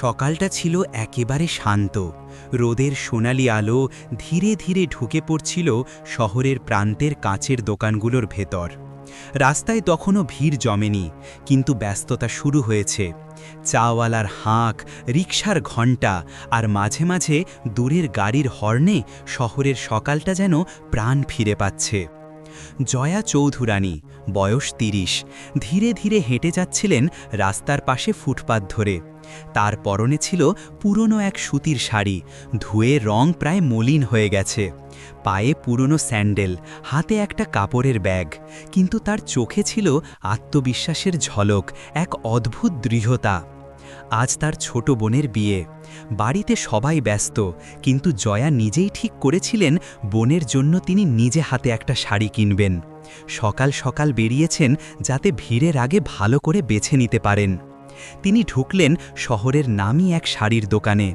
সকালটা ছিল একেবারে শান্ত। রোদের সোনালি আলো ধীরে ধীরে ঢুকে পড়ছিল শহরের প্রান্তের কাঁচের দোকানগুলোর ভেতর। রাস্তায় তখনও ভিড় জমেনি, কিন্তু ব্যস্ততা শুরু হয়েছে। চাওয়ালার হাঁক, রিকশার ঘণ্টা আর মাঝে মাঝে দূরের গাড়ির হর্নে শহরের সকালটা যেন প্রাণ ফিরে পাচ্ছে। জয়া চৌধুরানী, বয়স তিরিশ, ধীরে ধীরে হেঁটে যাচ্ছিলেন রাস্তার পাশে ফুটপাত ধরে। তার পরনে ছিল পুরনো এক সুতির শাড়ি, ধুয়ে রং প্রায় মলিন হয়ে গেছে। পায়ে পুরনো স্যান্ডেল, হাতে একটা কাপড়ের ব্যাগ, কিন্তু তার চোখে ছিল আত্মবিশ্বাসের ঝলক, এক অদ্ভুত দৃঢ়তা। আজ তার ছোট বোনের বিয়ে। বাড়িতে সবাই ব্যস্ত, কিন্তু জয়া নিজেই ঠিক করেছিলেন বোনের জন্য তিনি নিজে হাতে একটা শাড়ি কিনবেন। সকাল সকাল বেরিয়েছেন যাতে ভিড়ের আগে ভালো করে বেছে নিতে পারেন। তিনি ঢুকলেন শহরের নামই এক শাড়ির দোকানে।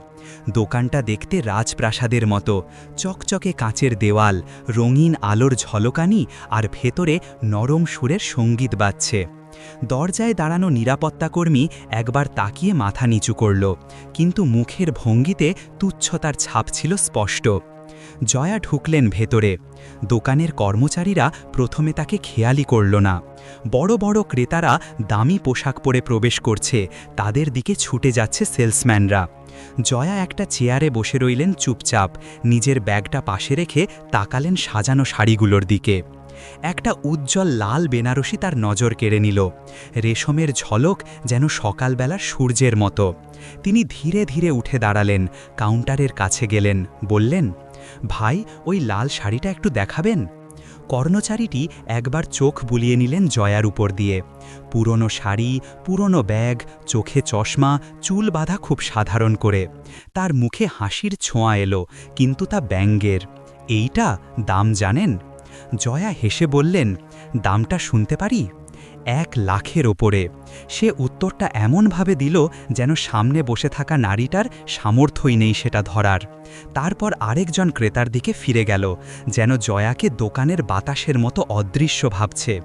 দোকানটা দেখতে রাজপ্রাসাদের মতো। চকচকে কাঁচের দেওয়াল, রঙিন আলোর ঝলকানি আর ভেতরে নরম সুরের সংগীত বাজছে। দরজায় দাঁড়ানো নিরাপত্তাকর্মী একবার তাকিয়ে মাথা নিচু করল, কিন্তু মুখের ভঙ্গিতে তুচ্ছতার ছাপ ছিল স্পষ্ট। জয়া ঢুকলেন ভেতরে। দোকানের কর্মচারীরা প্রথমে তাকে খেয়ালি করল না। বড় বড় ক্রেতারা দামি পোশাক পরে প্রবেশ করছে, তাদের দিকে ছুটে যাচ্ছে সেলসম্যানরা। জয়া একটা চেয়ারে বসে রইলেন চুপচাপ, নিজের ব্যাগটা পাশে রেখে তাকালেন সাজানো শাড়িগুলোর দিকে। একটা উজ্জ্বল লাল বেনারসি তার নজর কেড়ে নিল। রেশমের ঝলক যেন সকালবেলার সূর্যের মতো। তিনি ধীরে ধীরে উঠে দাঁড়ালেন, কাউন্টারের কাছে গেলেন, বললেন ভাই, ওই লাল শাড়িটা একটু দেখাবেন? কর্মচারীটি একবার চোখ বুলিয়ে নিলেন জয়ার উপর দিয়ে। পুরনো শাড়ি, পুরনো ব্যাগ, চোখে চশমা, চুল বাঁধা খুব সাধারণ করে। তার মুখে হাসির ছোঁয়া এলো, কিন্তু তা ব্যাঙ্গের। এইটা দাম জানেন? জয়া হেসে বললেন, দামটা শুনতে পারি? এক লাখের ওপরে। সে উত্তরটা এমনভাবে দিল যেন সামনে বসে থাকা নারীটার সামর্থ্যই নেই সেটা ধরার। তারপর আরেকজন ক্রেতার দিকে ফিরে গেল, যেন জয়াকে দোকানের বাতাসের মতো অদৃশ্য ভাবছে।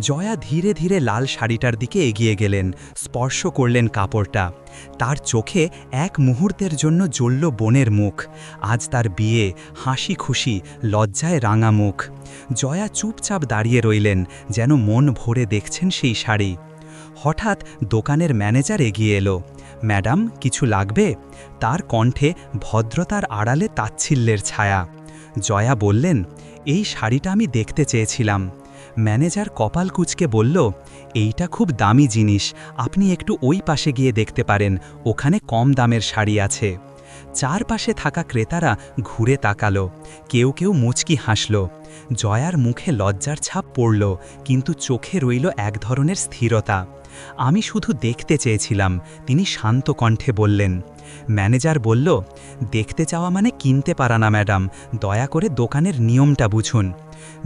জয়া ধীরে ধীরে লাল শাড়িটার দিকে এগিয়ে গেলেন, স্পর্শ করলেন কাপড়টা। তার চোখে এক মুহূর্তের জন্য জ্বলল বোনের মুখ। আজ তার বিয়ে, হাসি খুশি, লজ্জায় রাঙা মুখ। জয়া চুপচাপ দাঁড়িয়ে রইলেন, যেন মন ভরে দেখছেন সেই শাড়ি। হঠাৎ দোকানের ম্যানেজার এগিয়ে এলো। ম্যাডাম, কিছু লাগবে? তার কণ্ঠে ভদ্রতার আড়ালে তাচ্ছিল্যের ছায়া। জয়া বললেন, এই শাড়িটা আমি দেখতে চেয়েছিলাম। ম্যানেজার কপাল কুচকে বলল, এইটা খুব দামি জিনিস, আপনি একটু ওই পাশে গিয়ে দেখতে পারেন, ওখানে কম দামের শাড়ি আছে। চারপাশে থাকা ক্রেতারা ঘুরে তাকালো, কেউ কেউ মুচকি হাসল। জয়ার মুখে লজ্জার ছাপ পড়ল, কিন্তু চোখে রইল এক ধরনের স্থিরতা। আমি শুধু দেখতে চেয়েছিলাম। তিনি শান্ত কণ্ঠে বললেন, ম্যানেজার বলল, দেখতে চাওয়া মানে কিনতে পারা না, ম্যাডাম। দয়া করে দোকানের নিয়মটা বুঝুন।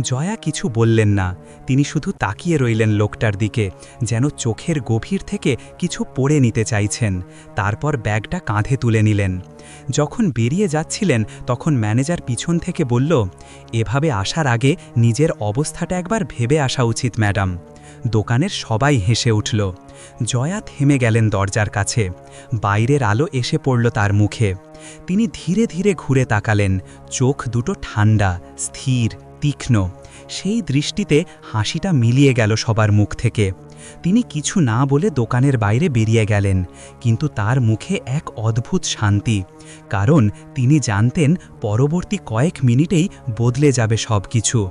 জয়া কিছু বললেন না। তিনি শুধু তাকিয়ে রইলেন লোকটার দিকে, যেন চোখের গভীর থেকে কিছু পড়ে নিতে চাইছেন। তারপর ব্যাগটা কাঁধে তুলে নিলেন। যখন বেরিয়ে যাচ্ছিলেন, তখন ম্যানেজার পিছন থেকে বলল, এভাবে আসার আগে নিজের অবস্থাটা একবার ভেবে আসা উচিত, ম্যাডাম। দোকানের সবাই হেসে উঠল। জয়া থেমে গেলেন দরজার কাছে। বাইরের আলো এসে পড়ল তার মুখে। তিনি ধীরে ধীরে ঘুরে তাকালেন। চোখ দুটো ঠান্ডা, স্থির, তীক্ষ্ণ। সেই দৃষ্টিতে হাসিটা মিলিয়ে গেল সবার মুখ থেকে। তিনি কিছু না বলে দোকানের বাইরে বেরিয়ে গেলেন, কিন্তু তার মুখে এক অদ্ভুত শান্তি। কারণ তিনি জানতেন পরবর্তী কয়েক মিনিটেই বদলে যাবে সব কিছু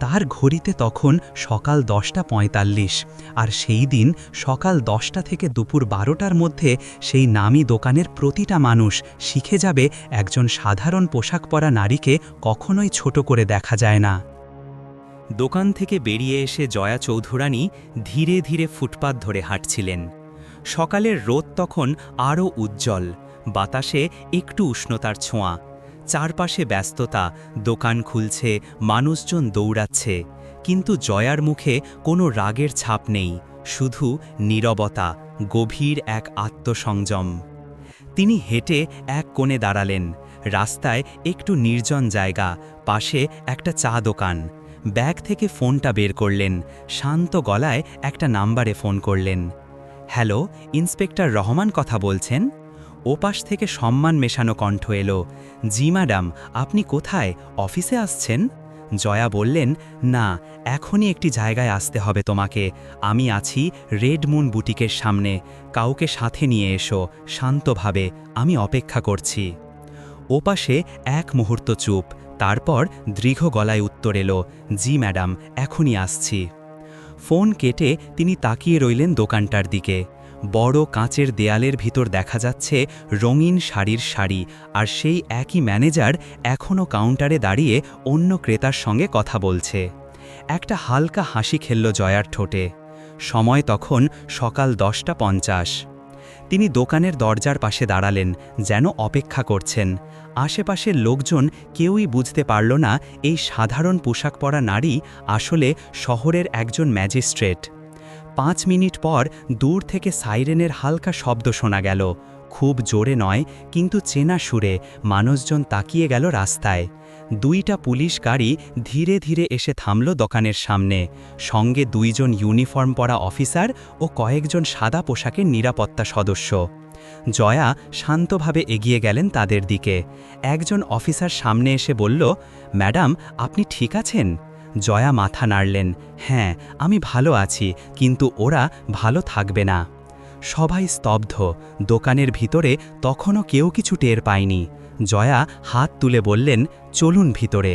তার ঘড়িতে তখন সকাল দশটা পঁয়তাল্লিশ, আর সেই দিন সকাল দশটা থেকে দুপুর বারোটার মধ্যে সেই নামি দোকানের প্রতিটা মানুষ শিখে যাবে একজন সাধারণ পোশাক পরা নারীকে কখনোই ছোট করে দেখা যায় না। দোকান থেকে বেরিয়ে এসে জয়া চৌধুরানী ধীরে ধীরে ফুটপাত ধরে হাঁটছিলেন। সকালের রোদ তখন আরও উজ্জ্বল, বাতাসে একটু উষ্ণতার ছোঁয়া চারপাশে ব্যস্ততা, দোকান খুলছে, মানুষজন দৌড়াচ্ছে। কিন্তু জয়ার মুখে কোনো রাগের ছাপ নেই, শুধু নীরবতা, গভীর এক আত্মসংযম। তিনি হেঁটে এক কোণে দাঁড়ালেন, রাস্তায় একটু নির্জন জায়গা, পাশে একটা চা দোকান। ব্যাগ থেকে ফোনটা বের করলেন, শান্ত গলায় একটা নাম্বারে ফোন করলেন। হ্যালো, ইন্সপেক্টর রহমান কথা বলছেন? ওপাশ থেকে সম্মান মেশানো কণ্ঠ এলো। জি, ম্যাডাম, আপনি কোথায়? অফিসে আসছেন? জয়া বললেন, না, এখনই একটি জায়গায় আসতে হবে তোমাকে। আমি আছি রেড মুন বুটিকের সামনে। কাউকে সাথে নিয়ে এসো, শান্তভাবে, আমি অপেক্ষা করছি। ওপাশে এক মুহূর্ত চুপ, তারপর দৃঢ় গলায় উত্তর এলো, জি, ম্যাডাম, এখনই আসছি। ফোন কেটে তিনি তাকিয়ে রইলেন দোকানটার দিকে। বড় কাঁচের দেয়ালের ভিতর দেখা যাচ্ছে রঙিন শাড়ির শাড়ি, আর সেই একই ম্যানেজার এখনও কাউন্টারে দাঁড়িয়ে অন্য ক্রেতার সঙ্গে কথা বলছে। একটা হালকা হাসি খেলল জয়ার ঠোঁটে। সময় তখন সকাল দশটা পঞ্চাশ। তিনি দোকানের দরজার পাশে দাঁড়ালেন, যেন অপেক্ষা করছেন। আশেপাশের লোকজন কেউই বুঝতে পারল না, এই সাধারণ পোশাক পরা নারী আসলে শহরের একজন ম্যাজিস্ট্রেট। পাঁচ মিনিট পর দূর থেকে সাইরেনের হালকা শব্দ শোনা গেল। খুব জোরে নয়, কিন্তু চেনা সুরে মানুষজন তাকিয়ে গেল রাস্তায়। দুইটা পুলিশ গাড়ি ধীরে ধীরে এসে থামল দোকানের সামনে। সঙ্গে দুইজন ইউনিফর্ম পরা অফিসার ও কয়েকজন সাদা পোশাকের নিরাপত্তা সদস্য। জয়া শান্তভাবে এগিয়ে গেলেন তাদের দিকে। একজন অফিসার সামনে এসে বলল, ম্যাডাম, আপনি ঠিক আছেন? জয়া মাথা নাড়লেন হ্যাঁ আমি ভালো আছি, কিন্তু ওরা ভালো থাকবে না। সবাই স্তব্ধ, দোকানের ভিতরে তখনও কেউ কিছু টের পায়নি। জয়া হাত তুলে বললেন, চলুন ভিতরে।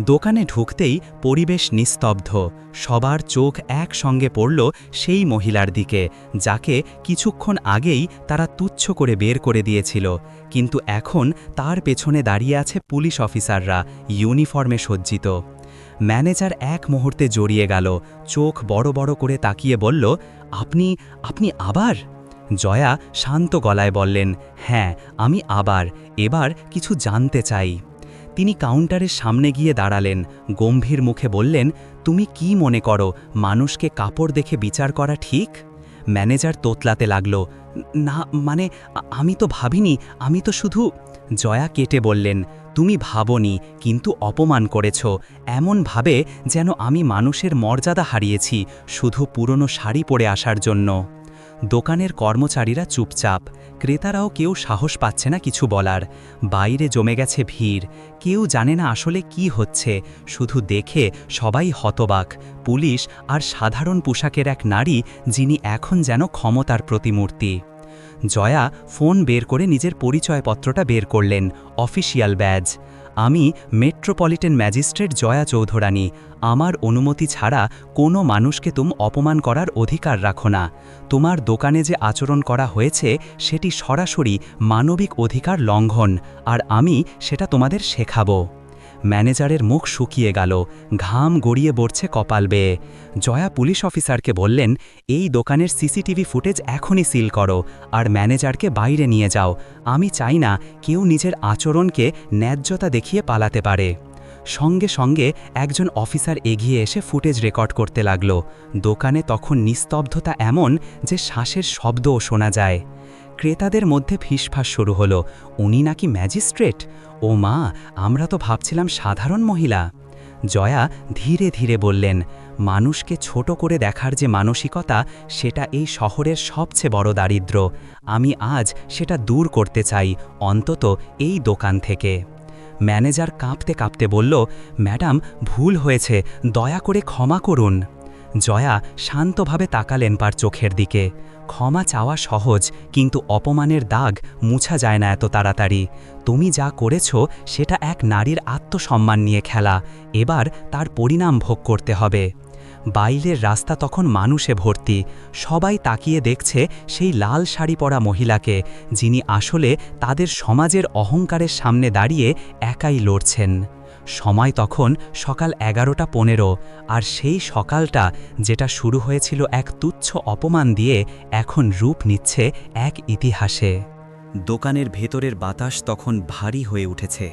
দোকানে ঢুকতেই পরিবেশ নিস্তব্ধ, সবার চোখ একসঙ্গে পড়ল সেই মহিলার দিকে, যাকে কিছুক্ষণ আগেই তারা তুচ্ছ করে বের করে দিয়েছিল, কিন্তু এখন তার পেছনে দাঁড়িয়ে আছে পুলিশ অফিসাররা, ইউনিফর্মে সজ্জিত। ম্যানেজার এক মুহূর্তে জড়িয়ে গেল, চোখ বড় বড় করে তাকিয়ে বলল, আপনি আপনি আবার? জয়া শান্ত গলায় বললেন হ্যাঁ আমি আবার, এবার কিছু জানতে চাই। তিনি কাউন্টারের সামনে গিয়ে দাঁড়ালেন, গম্ভীর মুখে বললেন, তুমি কি মনে করো, মানুষকে কাপড় দেখে বিচার করা ঠিক? ম্যানেজার তোতলাতে লাগল, না মানে আমি তো ভাবিনি, আমি তো শুধু জয়া কেটে বললেন, তুমি ভাবনি, কিন্তু অপমান করেছ। এমনভাবে যেন আমি মানুষের মর্যাদা হারিয়েছি, শুধু পুরনো শাড়ি পরে আসার জন্য। দোকানের কর্মচারীরা চুপচাপ। ক্রেতারাও কেউ সাহস পাচ্ছে না কিছু বলার। বাইরে জমে গেছে ভিড়। কেউ জানে না আসলে কি হচ্ছে। শুধু দেখে সবাই হতবাক। পুলিশ আর সাধারণ পোশাকের এক নারী, যিনি এখন যেন ক্ষমতার প্রতিমূর্তি। জয়া ফোন বের করে নিজের পরিচয়পত্রটা বের করলেন অফিসিয়াল ব্যাজ। আমি মেট্রোপলিটন ম্যাজিস্ট্রেট জয়া চৌধুরানী, আমার অনুমতি ছাড়া কোনো মানুষকে তুম অপমান করার অধিকার রাখো না। তোমার দোকানে যে আচরণ করা হয়েছে, সেটি সরাসরি মানবিক অধিকার লঙ্ঘন, আর আমি সেটা তোমাদের শেখাবো। ম্যানেজারের মুখ শুকিয়ে গেল, ঘাম গড়িয়ে পড়ছে কপাল বেয়ে। জয়া পুলিশ অফিসারকে বললেন, এই দোকানের সিসিটিভি ফুটেজ এখনই সিল করো, আর ম্যানেজারকে বাইরে নিয়ে যাও। আমি চাই না কেউ নিজের আচরণকে ন্যায্যতা দেখিয়ে পালাতে পারে। সঙ্গে সঙ্গে একজন অফিসার এগিয়ে এসে ফুটেজ রেকর্ড করতে লাগল। দোকানে তখন নিস্তব্ধতা এমন যে শ্বাসের শব্দও শোনা যায়। ক্রেতাদের মধ্যে ফিসফাস শুরু হলো, উনি নাকি ম্যাজিস্ট্রেট? ও মা, আমরা তো ভাবছিলাম সাধারণ মহিলা। জয়া ধীরে ধীরে বললেন, মানুষকে ছোট করে দেখার যে মানসিকতা, সেটা এই শহরের সবচেয়ে বড় দারিদ্র। আমি আজ সেটা দূর করতে চাই, অন্তত এই দোকান থেকে। ম্যানেজার কাঁপতে কাঁপতে বলল, ম্যাডাম, ভুল হয়েছে, দয়া করে ক্ষমা করুন। জয়া শান্তভাবে তাকালেন পার চোখের দিকে। ক্ষমা চাওয়া সহজ, কিন্তু অপমানের দাগ মুছা যায় না এত তাড়াতাড়ি। তুমি যা করেছ, সেটা এক নারীর আত্মসম্মান নিয়ে খেলা। এবার তার পরিণাম ভোগ করতে হবে। বাইরের রাস্তা তখন মানুষে ভর্তি। সবাই তাকিয়ে দেখছে সেই লাল শাড়ি পরা মহিলাকে, যিনি আসলে তাদের সমাজের অহংকারের সামনে দাঁড়িয়ে একাই লড়ছেন। সময় তখন সকাল এগারোটা পনেরো, আর সেই সকালটা যেটা শুরু হয়েছিল এক তুচ্ছ অপমান দিয়ে, এখন রূপ নিচ্ছে এক ইতিহাসে। দোকানের ভেতরের বাতাস তখন ভারী হয়ে উঠেছে।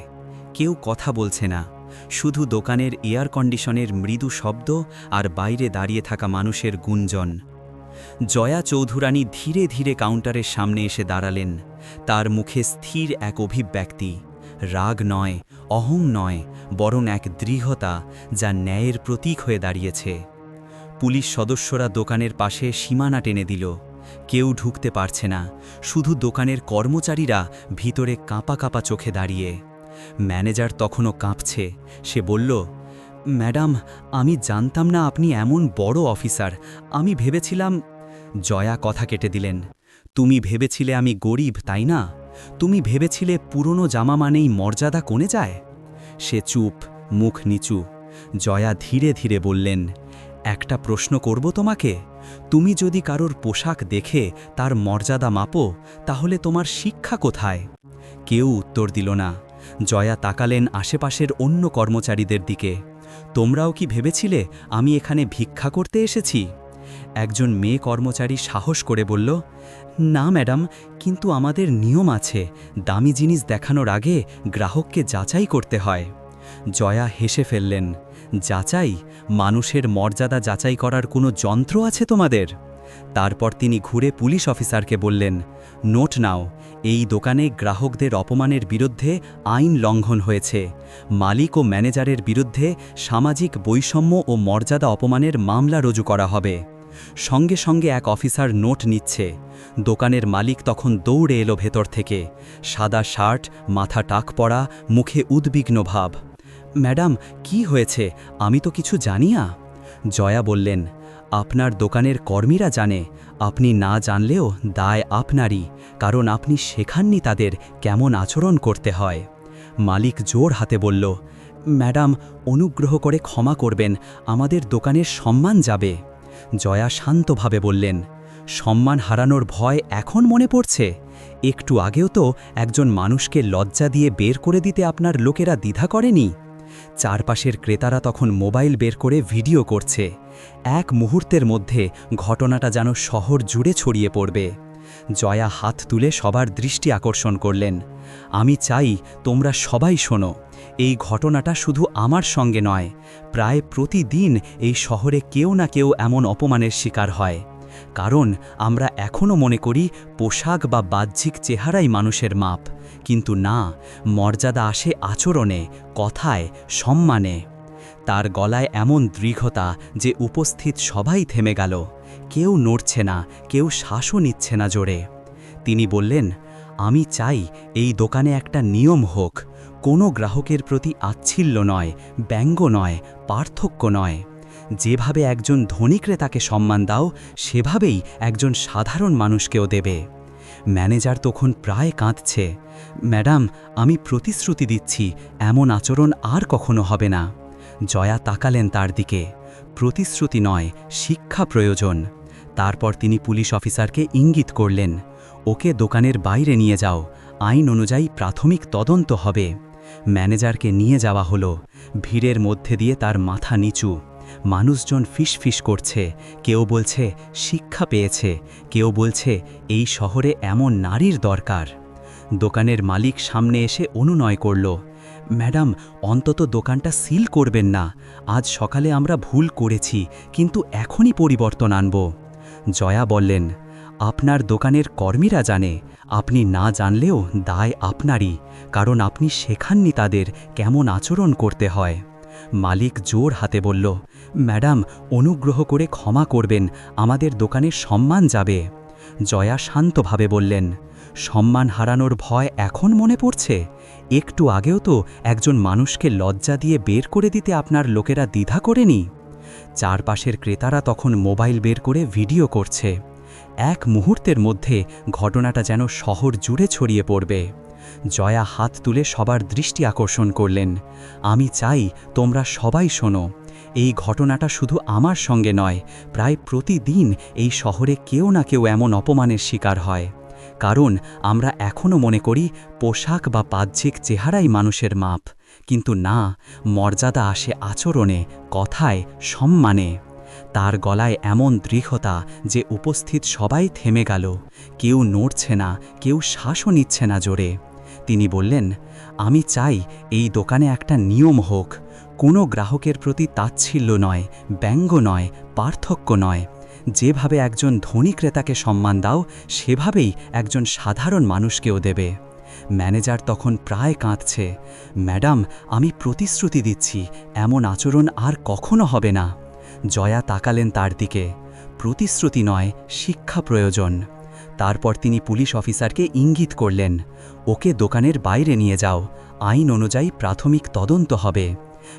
কেউ কথা বলছে না। শুধু দোকানের এয়ার কন্ডিশনের মৃদু শব্দ আর বাইরে দাঁড়িয়ে থাকা মানুষের গুঞ্জন। জয়া চৌধুরানী ধীরে ধীরে কাউন্টারের সামনে এসে দাঁড়ালেন। তার মুখে স্থির এক অভিব্যক্তি। রাগ নয়, অহং নয়, বরং এক দৃঢ়তা যা ন্যায়ের প্রতীক হয়ে দাঁড়িয়েছে। পুলিশ সদস্যরা দোকানের পাশে সীমানা টেনে দিল। কেউ ঢুকতে পারছে না, শুধু দোকানের কর্মচারীরা ভিতরে কাঁপা কাঁপা চোখে দাঁড়িয়ে। ম্যানেজার তখনও কাঁপছে, সে বলল, ম্যাডাম, আমি জানতাম না আপনি এমন বড় অফিসার, আমি ভেবেছিলাম জয়া কথা কেটে দিলেন, তুমি ভেবেছিলে আমি গরিব, তাই না? তুমি ভেবেছিলে পুরনো জামা মানেই মর্যাদা কমে যায়? সে চুপ, মুখ নিচু। জয়া ধীরে ধীরে বললেন, একটা প্রশ্ন করব তোমাকে। তুমি যদি কারোর পোশাক দেখে তার মর্যাদা মাপো, তাহলে তোমার শিক্ষা কোথায়? কেউ উত্তর দিল না। জয়া তাকালেন আশেপাশের অন্য কর্মচারীদের দিকে। তোমরাও কি ভেবেছিলে আমি এখানে ভিক্ষা করতে এসেছি? একজন মেয়ে কর্মচারী সাহস করে বলল, না, ম্যাডাম, কিন্তু আমাদের নিয়ম আছে। দামি জিনিস দেখানোর আগে গ্রাহককে যাচাই করতে হয়। জয়া হেসে ফেললেন, যাচাই? মানুষের মর্যাদা যাচাই করার কোনো যন্ত্র আছে তোমাদের? তারপর তিনি ঘুরে পুলিশ অফিসারকে বললেন, নোট নাও, এই দোকানে গ্রাহকদের অপমানের বিরুদ্ধে আইন লঙ্ঘন হয়েছে। মালিক ও ম্যানেজারের বিরুদ্ধে সামাজিক বৈষম্য ও মর্যাদা অপমানের মামলা রুজু করা হবে। সঙ্গে সঙ্গে এক অফিসার নোট নিচ্ছে। দোকানের মালিক তখন দৌড়ে এলো ভেতর থেকে। সাদা শার্ট, মাথা টাক পড়া মুখে উদ্বিগ্ন ভাব। ম্যাডাম, কি হয়েছে? আমি তো কিছু জানি না। জয়া বললেন, আপনার দোকানের কর্মীরা জানে। আপনি না জানলেও দায় আপনারই, কারণ আপনি শেখাননি তাদের কেমন আচরণ করতে হয়। মালিক জোর হাতে বলল, ম্যাডাম, অনুগ্রহ করে ক্ষমা করবেন, আমাদের দোকানের সম্মান যাবে। জয়া শান্তভাবে বললেন, সম্মান হারানোর ভয় এখন মনে পড়ছে। একটু আগেও তো একজন মানুষকে লজ্জা দিয়ে বের করে দিতে আপনার লোকেরা দ্বিধা করেনি। চারপাশের ক্রেতারা তখন মোবাইল বের করে ভিডিও করছে। এক মুহূর্তের মধ্যে ঘটনাটা যেন শহর জুড়ে ছড়িয়ে পড়বে। জয়া হাত তুলে সবার দৃষ্টি আকর্ষণ করলেন। আমি চাই তোমরা সবাই শোনো, এই ঘটনাটা শুধু আমার সঙ্গে নয়, প্রায় প্রতিদিন এই শহরে কেউ না কেউ এমন অপমানের শিকার হয়। কারণ আমরা এখনও মনে করি পোশাক বা বাহ্যিক চেহারাই মানুষের মাপ, কিন্তু না, মর্যাদা আসে আচরণে, কথায়, সম্মানে। তার গলায় এমন দৃঢ়তা যে উপস্থিত সবাই থেমে গেল, কেউ নড়ছে না, কেউ শ্বাসও নিচ্ছে না জোরে। তিনি বললেন আমি চাই এই দোকানে একটা নিয়ম হোক। কোনো গ্রাহকের প্রতি আচ্ছিল্য নয়, ব্যঙ্গ নয়, পার্থক্য নয়। যেভাবে একজন ধনী ক্রেতাকে সম্মান দাও, সেভাবেই একজন সাধারণ মানুষকেও দেবে। ম্যানেজার তখন প্রায় কাঁদছে। ম্যাডাম, আমি প্রতিশ্রুতি দিচ্ছি, এমন আচরণ আর কখনো হবে না। জয়া তাকালেন তার দিকে। প্রতিশ্রুতি নয়, শিক্ষা প্রয়োজন। তারপর তিনি পুলিশ অফিসারকে ইঙ্গিত করলেন। ওকে দোকানের বাইরে নিয়ে যাও। আইন অনুযায়ী প্রাথমিক তদন্ত হবে। ম্যানেজারকে নিয়ে যাওয়া হলো। ভিড়ের মধ্যে দিয়ে তার মাথা নিচু। মানুষজন ফিসফিস করছে। কেউ বলছে, শিক্ষা পেয়েছে। কেউ বলছে, এই শহরে এমন নারীর দরকার। দোকানের মালিক সামনে এসে অনুনয় করল, ম্যাডাম, অন্তত দোকানটা সিল করবেন না। আজ সকালে আমরা ভুল করেছি, কিন্তু এখনই পরিবর্তন আনব। জয়া বললেন আপনার দোকানের কর্মীরা জানে, আপনি না জানলেও দায় আপনারই, কারণ আপনি শেখাননি তাদের কেমন আচরণ করতে হয়। মালিক জোর হাতে বলল, ম্যাডাম, অনুগ্রহ করে ক্ষমা করবেন, আমাদের দোকানের সম্মান যাবে। জয়া শান্তভাবে বললেন, সম্মান হারানোর ভয় এখন মনে পড়ছে? একটু আগেও তো একজন মানুষকে লজ্জা দিয়ে বের করে দিতে আপনার লোকেরা দ্বিধা করেনি? চারপাশের ক্রেতারা তখন মোবাইল বের করে ভিডিও করছে। এক মুহূর্তের মধ্যে ঘটনাটা যেন শহর জুড়ে ছড়িয়ে পড়বে। জয়া হাত তুলে সবার দৃষ্টি আকর্ষণ করলেন। আমি চাই তোমরা সবাই শোনো, এই ঘটনাটা শুধু আমার সঙ্গে নয়, প্রায় প্রতিদিন এই শহরে কেউ না কেউ এমন অপমানের শিকার হয়। কারণ আমরা এখনও মনে করি পোশাক বা বাহ্যিক চেহারাই মানুষের মাপ, কিন্তু না, মর্যাদা আসে আচরণে, কথায়, সম্মানে। তার গলায় এমন দৃঢ়তা যে উপস্থিত সবাই থেমে গেল। কেউ নড়ছে না, কেউ শ্বাসও নিচ্ছে না জোরে। তিনি বললেন, আমি চাই এই দোকানে একটা নিয়ম হোক। কোনো গ্রাহকের প্রতি তাচ্ছিল্য নয়, ব্যঙ্গ নয়, পার্থক্য নয়। যেভাবে একজন ধনী ক্রেতাকে সম্মান দাও, সেভাবেই একজন সাধারণ মানুষকেও দেবে। ম্যানেজার তখন প্রায় কাঁদছে, ম্যাডাম, আমি প্রতিশ্রুতি দিচ্ছি, এমন আচরণ আর কখনো হবে না। জয়া তাকালেন তার দিকে। প্রতিশ্রুতি নয়, শিক্ষা প্রয়োজন। তারপর তিনি পুলিশ অফিসারকে ইঙ্গিত করলেন, ওকে দোকানের বাইরে নিয়ে যাও, আইন অনুযায়ী প্রাথমিক তদন্ত হবে।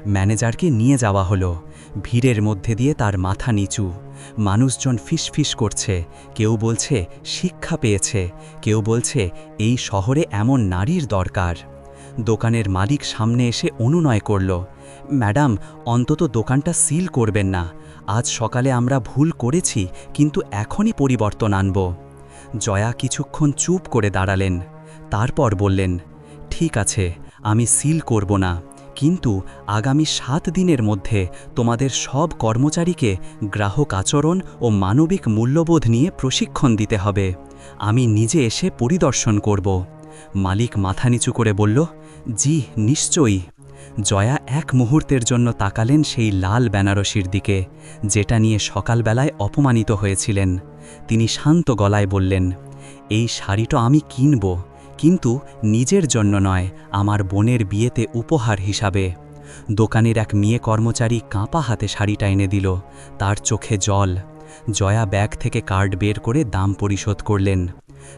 ম্যানেজারকে নিয়ে যাওয়া হলো। ভিড়ের মধ্যে দিয়ে তার মাথা নিচু। মানুষজন ফিসফিস করছে। কেউ বলছে, শিক্ষা পেয়েছে। কেউ বলছে, এই শহরে এমন নারীর দরকার। দোকানের মালিক সামনে এসে অনুনয় করল। ম্যাডাম, অন্তত দোকানটা সিল করবেন না। আজ সকালে আমরা ভুল করেছি, কিন্তু এখনই পরিবর্তন আনব। জয়া কিছুক্ষণ চুপ করে দাঁড়ালেন। তারপর বললেন, ঠিক আছে, আমি সিল করব না। কিন্তু আগামী সাত দিনের মধ্যে তোমাদের সব কর্মচারীকে গ্রাহক আচরণ ও মানবিক মূল্যবোধ নিয়ে প্রশিক্ষণ দিতে হবে। আমি নিজে এসে পরিদর্শন করব। মালিক মাথা নিচু করে বলল, জি, নিশ্চয়ই। জয়া এক মুহূর্তের জন্য তাকালেন সেই লাল বেনারসির দিকে, যেটা নিয়ে সকালবেলায় অপমানিত হয়েছিলেন। তিনি শান্ত গলায় বললেন, এই শাড়িটা আমি কিনব, কিন্তু নিজের জন্য নয়, আমার বোনের বিয়েতে উপহার হিসাবে। দোকানের এক মেয়ে কর্মচারী কাঁপা হাতে শাড়িটা এনে দিল, তার চোখে জল। জয়া ব্যাগ থেকে কার্ড বের করে দাম পরিশোধ করলেন।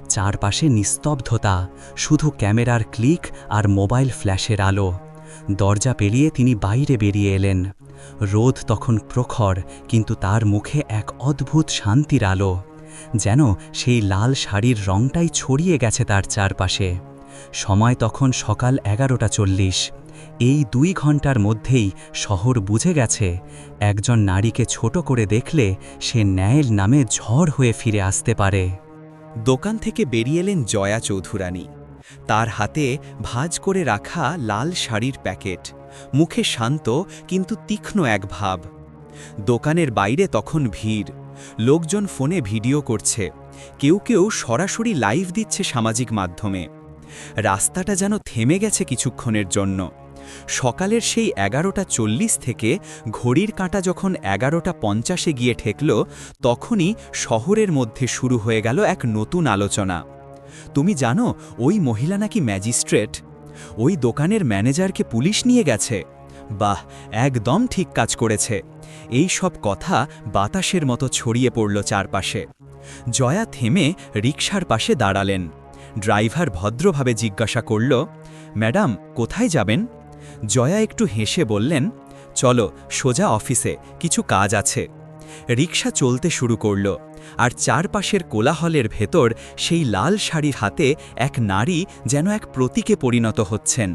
চারপাশে নিস্তব্ধতা, শুধু ক্যামেরার ক্লিক আর মোবাইল ফ্ল্যাশের আলো। দরজা পেরিয়ে তিনি বাইরে বেরিয়ে এলেন। রোদ তখন প্রখর, কিন্তু তার মুখে এক অদ্ভুত শান্তির আলো, যেন সেই লাল শাড়ির রংটাই ছড়িয়ে গেছে তার চারপাশে। সময় তখন সকাল এগারোটা চল্লিশ। এই দুই ঘণ্টার মধ্যেই শহর বুঝে গেছে, একজন নারীকে ছোট করে দেখলে সে ন্যায়ের নামে ঝড় হয়ে ফিরে আসতে পারে। দোকান থেকে বেরিয়ে এলেন জয়া চৌধুরানী। তার হাতে ভাঁজ করে রাখা লাল শাড়ির প্যাকেট। মুখে শান্ত, কিন্তু তীক্ষ্ণ এক ভাব। দোকানের বাইরে তখন ভিড়। লোকজন ফোনে ভিডিও করছে। কেউ কেউ সরাসরি লাইভ দিচ্ছে সামাজিক মাধ্যমে। রাস্তাটা যেন থেমে গেছে কিছুক্ষণের জন্য। সকালের সেই এগারোটা চল্লিশ থেকে ঘড়ির কাঁটা যখন এগারোটা পঞ্চাশে গিয়ে ঠেকল, তখনই শহরের মধ্যে শুরু হয়ে গেল এক নতুন আলোচনা। তুমি জানো, ওই মহিলা নাকি ম্যাজিস্ট্রেট? ওই দোকানের ম্যানেজারকে পুলিশ নিয়ে গেছে। বাহ, একদম ঠিক কাজ করেছে। এই সব কথা বাতাসের মতো ছড়িয়ে পড়ল চারপাশে। জয়া থেমে রিকশার পাশে দাঁড়ালেন। ড্রাইভার ভদ্রভাবে জিজ্ঞাসা করল, ম্যাডাম, কোথায় যাবেন? জয়া একটু হেসে বললেন, চলো, সোজা অফিসে, কিছু কাজ আছে। রিকশা চলতে শুরু করল, আর চারপাশের কোলাহলের ভেতর সেই লাল শাড়ির হাতে এক নারী যেন এক প্রতীকে পরিণত হচ্ছেন।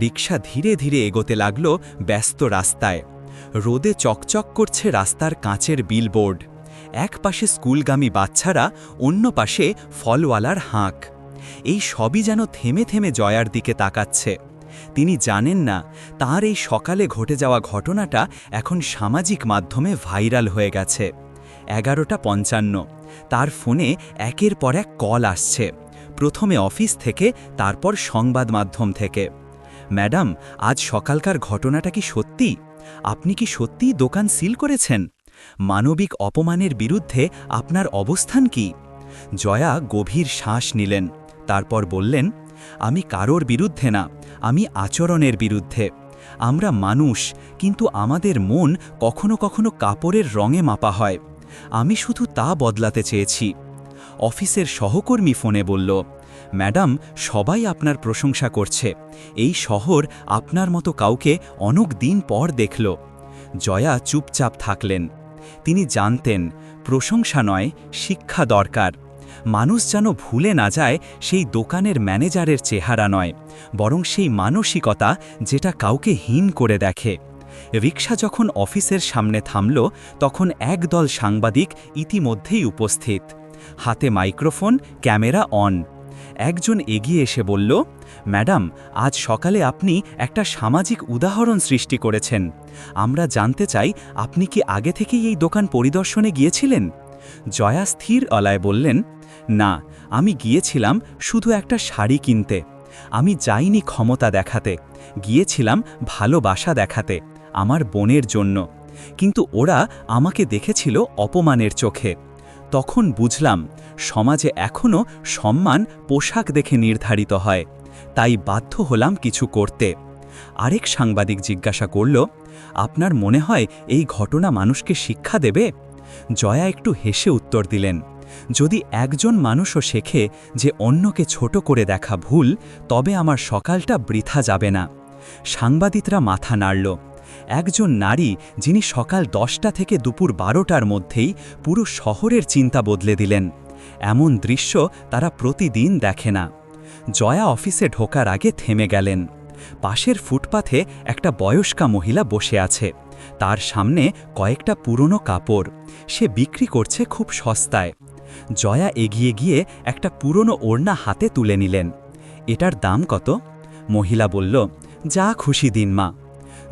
রিকশা ধীরে ধীরে এগোতে লাগল ব্যস্ত রাস্তায়। রোদে চকচক করছে রাস্তার কাঁচের বিলবোর্ড। এক পাশে স্কুলগামী বাচ্চারা, অন্য পাশে ফলওয়ালার হাঁক। এই সবই যেন থেমে থেমে জয়ার দিকে তাকাচ্ছে। তিনি জানেন না, তার এই সকালে ঘটে যাওয়া ঘটনাটা এখন সামাজিক মাধ্যমে ভাইরাল হয়ে গেছে। এগারোটা পঞ্চান্ন। তার ফোনে একের পর এক কল আসছে। প্রথমে অফিস থেকে, তারপর সংবাদ মাধ্যম থেকে। ম্যাডাম, আজ সকালকার ঘটনাটা কি সত্যি? আপনি কি সত্যিই দোকান সিল করেছেন? মানবিক অপমানের বিরুদ্ধে আপনার অবস্থান কি? জয়া গভীর শ্বাস নিলেন, তারপর বললেন আমি কারোর বিরুদ্ধে না, আমি আচরণের বিরুদ্ধে। আমরা মানুষ, কিন্তু আমাদের মন কখনো কখনো কাপড়ের রঙে মাপা হয়। আমি শুধু তা বদলাতে চেয়েছি। অফিসের সহকর্মী ফোনে বলল, ম্যাডাম, সবাই আপনার প্রশংসা করছে। এই শহর আপনার মতো কাউকে অনেক দিন পর দেখল। জয়া চুপচাপ থাকলেন। তিনি জানতেন, প্রশংসা নয়, শিক্ষা দরকার। মানুষ যেন ভুলে না যায় সেই দোকানের ম্যানেজারের চেহারা নয়, বরং সেই মানসিকতা যেটা কাউকে হীন করে দেখে। রিক্সা যখন অফিসের সামনে থামল, তখন একদল সাংবাদিক ইতিমধ্যেই উপস্থিত। হাতে মাইক্রোফোন, ক্যামেরা অন। একজন এগিয়ে এসে বলল, ম্যাডাম, আজ সকালে আপনি একটা সামাজিক উদাহরণ সৃষ্টি করেছেন। আমরা জানতে চাই, আপনি কি আগে থেকেই এই দোকান পরিদর্শনে গিয়েছিলেন? জয়া স্থির অলায় বললেন না, আমি গিয়েছিলাম শুধু একটা শাড়ি কিনতে। আমি যাইনি ক্ষমতা দেখাতে। গিয়েছিলাম ভালোবাসা দেখাতে, আমার বোনের জন্য। কিন্তু ওরা আমাকে দেখেছিল অপমানের চোখে। তখন বুঝলাম, সমাজে এখনও সম্মান পোশাক দেখে নির্ধারিত হয়। তাই বাধ্য হলাম কিছু করতে। আরেক সাংবাদিক জিজ্ঞাসা করল, আপনার মনে হয় এই ঘটনা মানুষকে শিক্ষা দেবে? জয়া একটু হেসে উত্তর দিলেন যদি একজন মানুষও শেখে যে অন্যকে ছোট করে দেখা ভুল, তবে আমার সকালটা বৃথা যাবে না। সাংবাদিকরা মাথা নাড়ল। একজন নারী যিনি সকাল দশটা থেকে দুপুর বারোটার মধ্যেই পুরো শহরের চিন্তা বদলে দিলেন। এমন দৃশ্য তারা প্রতিদিন দেখে না। জয়া অফিসে ঢোকার আগে থেমে গেলেন। পাশের ফুটপাথে একটা বয়স্কা মহিলা বসে আছে। তার সামনে কয়েকটা পুরনো কাপড়। সে বিক্রি করছে খুব সস্তায়। জয়া এগিয়ে গিয়ে একটা পুরনো ওড়না হাতে তুলে নিলেন। এটার দাম কত? মহিলা বলল, যা খুশি দিন মা।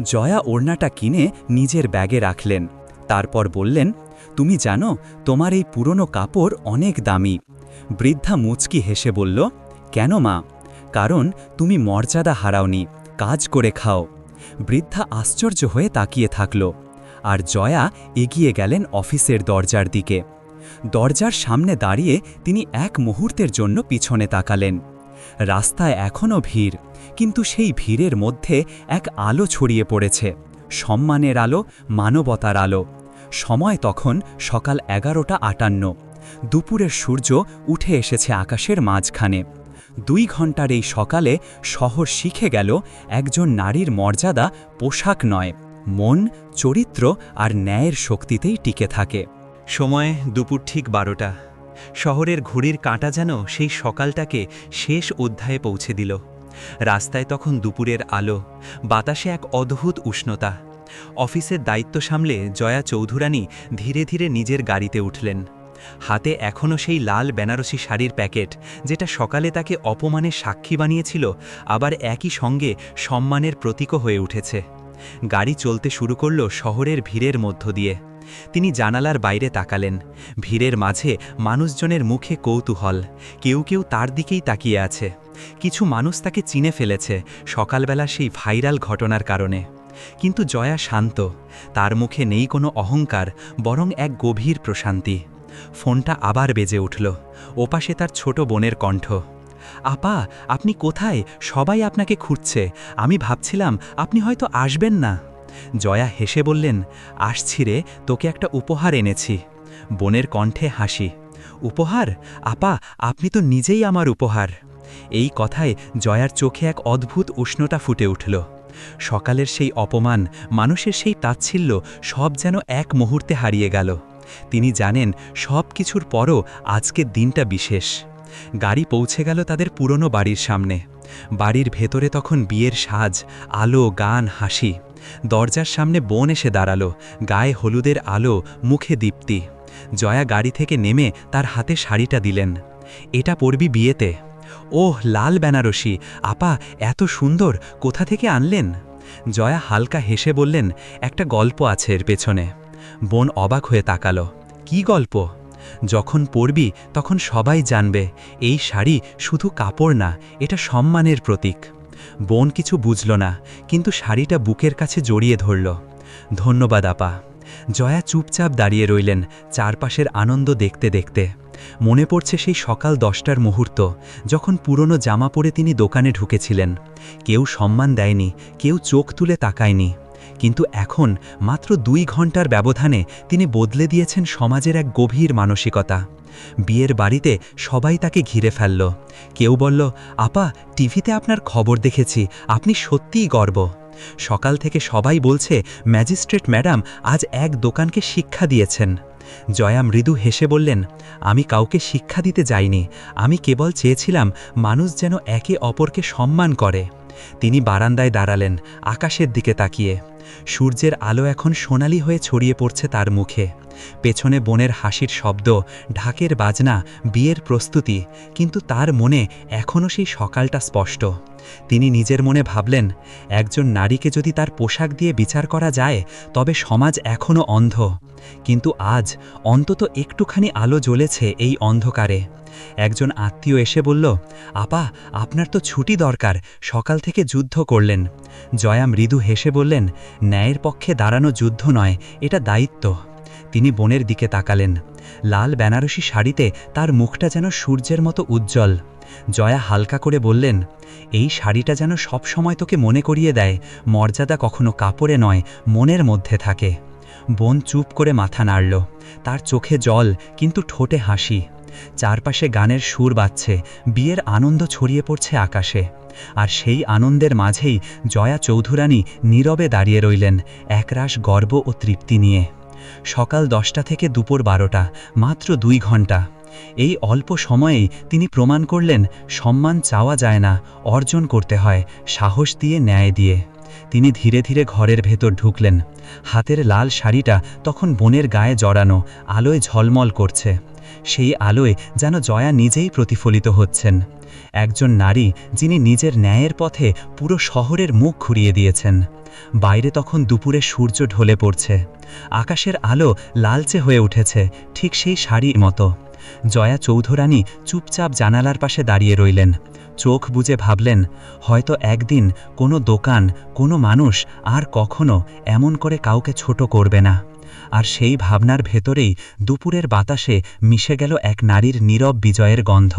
জয়া ওড়নাটা কিনে নিজের ব্যাগে রাখলেন। তারপর বললেন, তুমি জানো, তোমার এই পুরনো কাপড় অনেক দামি। বৃদ্ধা মুচকি হেসে বলল, কেন মা? কারণ তুমি মর্যাদা হারাওনি, কাজ করে খাও। বৃদ্ধা আশ্চর্য হয়ে তাকিয়ে থাকল। আর জয়া এগিয়ে গেলেন অফিসের দরজার দিকে। দরজার সামনে দাঁড়িয়ে তিনি এক মুহূর্তের জন্য পিছনে তাকালেন। রাস্তায় এখনও ভিড়, কিন্তু সেই ভিড়ের মধ্যে এক আলো ছড়িয়ে পড়েছে, সম্মানের আলো, মানবতার আলো। সময় তখন সকাল এগারোটা আটান্ন। দুপুরের সূর্য উঠে এসেছে আকাশের মাঝখানে। দুই ঘণ্টার এই সকালে শহর শিখে গেল, একজন নারীর মর্যাদা পোশাক নয়, মন, চরিত্র আর ন্যায়ের শক্তিতেই টিকে থাকে। সময় দুপুর ঠিক বারোটা। শহরের ঘড়ির কাঁটা যেন সেই সকালটাকে শেষ অধ্যায়ে পৌঁছে দিল। রাস্তায় তখন দুপুরের আলো, বাতাসে এক অদ্ভুত উষ্ণতা। অফিসের দায়িত্ব সামলে জয়া চৌধুরানী ধীরে ধীরে নিজের গাড়িতে উঠলেন। হাতে এখনও সেই লাল বেনারসি শাড়ির প্যাকেট, যেটা সকালে তাকে অপমানের সাক্ষী বানিয়েছিল, আবার একই সঙ্গে সম্মানের প্রতীকও হয়ে উঠেছে। গাড়ি চলতে শুরু করল শহরের ভিড়ের মধ্য দিয়ে। তিনি জানালার বাইরে তাকালেন। ভিড়ের মাঝে মানুষজনের মুখে কৌতূহল। কেউ কেউ তার দিকেই তাকিয়ে আছে। কিছু মানুষ তাকে চিনে ফেলেছে সকালবেলা সেই ভাইরাল ঘটনার কারণে। কিন্তু জয়া শান্ত। তার মুখে নেই কোনো অহংকার, বরং এক গভীর প্রশান্তি। ফোনটা আবার বেজে উঠল। ওপাশে তার ছোট বোনের কণ্ঠ। আপা, আপনি কোথায়? সবাই আপনাকে খুঁজছে। আমি ভাবছিলাম আপনি হয়তো আসবেন না। জয়া হেসে বললেন, আসছি রে, তোকে একটা উপহার এনেছি। বোনের কণ্ঠে হাসি, উপহার? আপা, আপনি তো নিজেই আমার উপহার। এই কথায় জয়ার চোখে এক অদ্ভুত উষ্ণতা ফুটে উঠল। সকালের সেই অপমান, মানুষের সেই তাচ্ছিল্য সব যেন এক মুহূর্তে হারিয়ে গেল। তিনি জানেন, সব কিছুর পরও আজকের দিনটা বিশেষ। গাড়ি পৌঁছে গেল তাদের পুরনো বাড়ির সামনে। বাড়ির ভেতরে তখন বিয়ের সাজ, আলো, গান, হাসি। দরজার সামনে বোন এসে দাঁড়াল, গায়ে হলুদের আলো, মুখে দীপ্তি। জয়া গাড়ি থেকে নেমে তার হাতে শাড়িটা দিলেন। এটা পরবি বিয়েতে। ওহ, লাল বেনারসি। আপা, এত সুন্দর, কোথা থেকে আনলেন? জয়া হালকা হেসে বললেন, একটা গল্প আছে এর পেছনে। বোন অবাক হয়ে তাকালো, কি গল্প? যখন পরবি, তখন সবাই জানবে, এই শাড়ি শুধু কাপড় না, এটা সম্মানের প্রতীক। বোন কিছু বুঝল না, কিন্তু শাড়িটা বুকের কাছে জড়িয়ে ধরল। ধন্যবাদ, আপা। জয়া চুপচাপ দাঁড়িয়ে রইলেন চারপাশের আনন্দ দেখতে দেখতে। মনে পড়ছে সেই সকাল দশটার মুহূর্ত, যখন পুরনো জামা পরে তিনি দোকানে ঢুকেছিলেন। কেউ সম্মান দেয়নি, কেউ চোখ তুলে তাকায়নি। কিন্তু এখন মাত্র দুই ঘণ্টার ব্যবধানে তিনি বদলে দিয়েছেন সমাজের এক গভীর মানসিকতা। বিয়ের বাড়িতে সবাই তাকে ঘিরে ফেলল। কেউ বলল, আপা, টিভিতে আপনার খবর দেখেছি, আপনি সত্যিই গর্ব। সকাল থেকে সবাই বলছে, ম্যাজিস্ট্রেট ম্যাডাম আজ এক দোকানকে শিক্ষা দিয়েছেন। জয়া মৃদু হেসে বললেন, আমি কাউকে শিক্ষা দিতে যাইনি, আমি কেবল চেয়েছিলাম মানুষ যেন একে অপরকে সম্মান করে। তিনি বারান্দায় দাঁড়ালেন, আকাশের দিকে তাকিয়ে। সূর্যের আলো এখন সোনালি হয়ে ছড়িয়ে পড়ছে তার মুখে। পেছনে বনের হাসির শব্দ, ঢাকের বাজনা, বিয়ের প্রস্তুতি, কিন্তু তার মনে এখনও সেই সকালটা স্পষ্ট। তিনি নিজের মনে ভাবলেন, একজন নারীকে যদি তার পোশাক দিয়ে বিচার করা যায়, তবে সমাজ এখনও অন্ধ। কিন্তু আজ অন্তত একটুখানি আলো জ্বলেছে এই অন্ধকারে। একজন আত্মীয় এসে বলল, আপা, আপনার তো ছুটি দরকার, সকাল থেকে যুদ্ধ করলেন। জয়া মৃদু হেসে বললেন, ন্যায়ের পক্ষে দাঁড়ানো যুদ্ধ নয়, এটা দায়িত্ব। তিনি বোনের দিকে তাকালেন। লাল বেনারসি শাড়িতে তার মুখটা যেন সূর্যের মতো উজ্জ্বল। জয়া হালকা করে বললেন, এই শাড়িটা যেন সব সময় তোকে মনে করিয়ে দেয়, মর্যাদা কখনো কাপড়ে নয়, মনের মধ্যে থাকে। বোন চুপ করে মাথা নাড়ল। তার চোখে জল, কিন্তু ঠোঁটে হাসি। চারপাশে গানের সুর বাজছে, বিয়ের আনন্দ ছড়িয়ে পড়ছে আকাশে। আর সেই আনন্দের মাঝেই জয়া চৌধুরানী নীরবে দাঁড়িয়ে রইলেন, একরাশ গর্ব ও তৃপ্তি নিয়ে। সকাল দশটা থেকে দুপুর বারোটা, মাত্র দুই ঘণ্টা এই অল্প সময়েই তিনি প্রমাণ করলেন, সম্মান চাওয়া যায় না, অর্জন করতে হয়, সাহস দিয়ে, ন্যায় দিয়ে। তিনি ধীরে ধীরে ঘরের ভেতর ঢুকলেন। হাতের লাল শাড়িটা তখন বোনের গায়ে জড়ানো, আলোয় ঝলমল করছে। সেই আলোয় যেন জয়া নিজেই প্রতিফলিত হচ্ছেন। একজন নারী যিনি নিজের ন্যায়ের পথে পুরো শহরের মুখ ঘুরিয়ে দিয়েছেন। বাইরে তখন দুপুরে সূর্য ঢলে পড়ছে। আকাশের আলো লালচে হয়ে উঠেছে, ঠিক সেই শাড়ির মতো। জয়া চৌধুরানী চুপচাপ জানালার পাশে দাঁড়িয়ে রইলেন। চোখ বুজে ভাবলেন, হয়তো একদিন কোনো দোকান, কোনো মানুষ আর কখনো এমন করে কাউকে ছোট করবে না। আর সেই ভাবনার ভেতরেই দুপুরের বাতাসে মিশে গেল এক নারীর নীরব বিজয়ের গন্ধ।